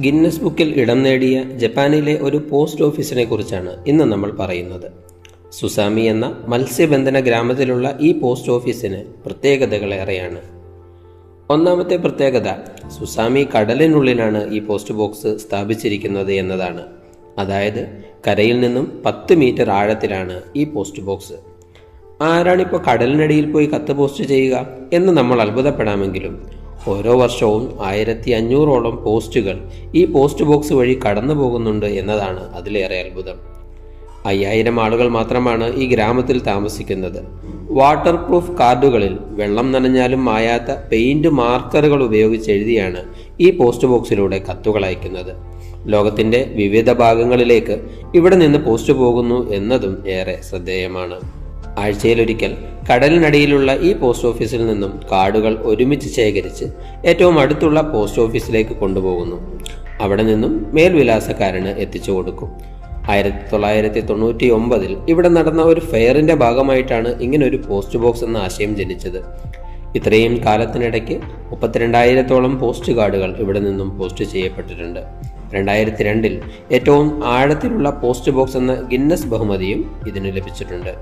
Guinness ബുക്കിൽ ഇടം നേടിയ ജപ്പാനിലെ ഒരു പോസ്റ്റ് ഓഫീസിനെ കുറിച്ചാണ് ഇന്ന് നമ്മൾ പറയുന്നത്. സുസാമി എന്ന മത്സ്യബന്ധന ഗ്രാമത്തിലുള്ള ഈ പോസ്റ്റ് ഓഫീസിന് പ്രത്യേകതകളേറെയാണ് ഒന്നാമത്തെ പ്രത്യേകത സുസാമി കടലിനുള്ളിലാണ് ഈ പോസ്റ്റ് ബോക്സ് സ്ഥാപിച്ചിരിക്കുന്നത് എന്നതാണ്. അതായത് കരയിൽ നിന്നും പത്ത് മീറ്റർ ആഴത്തിലാണ് ഈ പോസ്റ്റ് ബോക്സ്. ആരാണിപ്പോൾ കടലിനടിയിൽ പോയി കത്ത് പോസ്റ്റ് ചെയ്യുക എന്ന് നമ്മൾ അത്ഭുതപ്പെടാമെങ്കിലും ഓരോ വർഷവും ആയിരത്തി അഞ്ഞൂറോളം പോസ്റ്റുകൾ ഈ പോസ്റ്റ് ബോക്സ് വഴി കടന്നു പോകുന്നുണ്ട് എന്നതാണ് അതിലേറെ അത്ഭുതം. അയ്യായിരം ആളുകൾ മാത്രമാണ് ഈ ഗ്രാമത്തിൽ താമസിക്കുന്നത്. വാട്ടർ പ്രൂഫ് കാർഡുകളിൽ വെള്ളം നനഞ്ഞാലും മായാത്ത പെയിന്റ് മാർക്കറുകൾ ഉപയോഗിച്ച് എഴുതിയാണ് ഈ പോസ്റ്റ് ബോക്സിലൂടെ കത്തുകൾ അയക്കുന്നത്. ലോകത്തിന്റെ വിവിധ ഭാഗങ്ങളിലേക്ക് ഇവിടെ നിന്ന് പോസ്റ്റ് പോകുന്നു എന്നതും ഏറെ ശ്രദ്ധേയമാണ്. ആഴ്ചയിലൊരിക്കൽ കടലിനടിയിലുള്ള ഈ പോസ്റ്റ് ഓഫീസിൽ നിന്നും കാർഡുകൾ ഒരുമിച്ച് ശേഖരിച്ച് ഏറ്റവും അടുത്തുള്ള പോസ്റ്റ് ഓഫീസിലേക്ക് കൊണ്ടുപോകുന്നു. അവിടെ നിന്നും മേൽവിലാസക്കാരന് എത്തിച്ചു കൊടുക്കും. ആയിരത്തി തൊള്ളായിരത്തി തൊണ്ണൂറ്റി ഒമ്പതിൽ ഇവിടെ നടന്ന ഒരു ഫെയറിന്റെ ഭാഗമായിട്ടാണ് ഇങ്ങനെ ഒരു പോസ്റ്റ് ബോക്സ് എന്ന ആശയം ജനിച്ചത്. ഇത്രയും കാലത്തിനിടയ്ക്ക് മുപ്പത്തിരണ്ടായിരത്തോളം പോസ്റ്റ് കാർഡുകൾ ഇവിടെ നിന്നും പോസ്റ്റ് ചെയ്യപ്പെട്ടിട്ടുണ്ട്. രണ്ടായിരത്തി രണ്ടിൽ ഏറ്റവും ആഴത്തിലുള്ള പോസ്റ്റ് ബോക്സ് എന്ന ഗിന്നസ് ബഹുമതിയും ഇതിന് ലഭിച്ചിട്ടുണ്ട്.